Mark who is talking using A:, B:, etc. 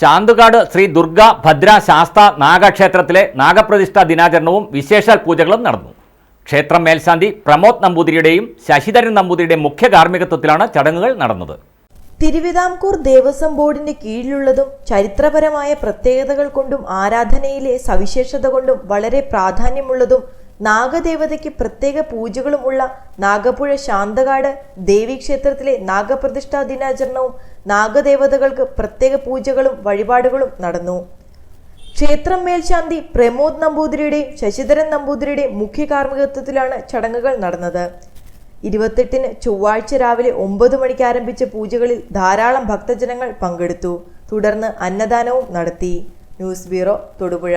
A: ശാന്തുകാട് ശ്രീ ദുർഗ ഭദ്ര ശാസ്ത നാഗക്ഷേത്രത്തിലെ നാഗപ്രതിഷ്ഠാ ദിനാചരണവും വിശേഷാൽ പൂജകളും നടന്നു. ക്ഷേത്രം മേൽശാന്തി പ്രമോദ് നമ്പൂതിരിയുടെയും ശശിധരൻ നമ്പൂതിരിയുടെയും മുഖ്യ കാർമ്മികത്വത്തിലാണ് ചടങ്ങുകൾ നടന്നത്.
B: തിരുവിതാംകൂർ ദേവസ്വം ബോർഡിന്റെ കീഴിലുള്ളതും ചരിത്രപരമായ പ്രത്യേകതകൾ കൊണ്ടും ആരാധനയിലെ സവിശേഷത കൊണ്ടും വളരെ പ്രാധാന്യമുള്ളതും നാഗദേവതയ്ക്ക് പ്രത്യേക പൂജകളും ഉള്ള നാഗപ്പുഴ ശാന്തകാട് ദേവീക്ഷേത്രത്തിലെ നാഗപ്രതിഷ്ഠാ ദിനാചരണവും നാഗദേവതകൾക്ക് പ്രത്യേക പൂജകളും വഴിപാടുകളും നടന്നു. ക്ഷേത്രം മേൽശാന്തി പ്രമോദ് നമ്പൂതിരിയുടെയും ശശിധരൻ നമ്പൂതിരിയുടെയും മുഖ്യ കാർമ്മികത്വത്തിലാണ് ചടങ്ങുകൾ നടന്നത്. ഇരുപത്തെട്ടിന് ചൊവ്വാഴ്ച രാവിലെ ഒമ്പത് മണിക്ക് ആരംഭിച്ച പൂജകളിൽ ധാരാളം ഭക്തജനങ്ങൾ പങ്കെടുത്തു. തുടർന്ന് അന്നദാനവും നടത്തി. News bureau Thodupuzha.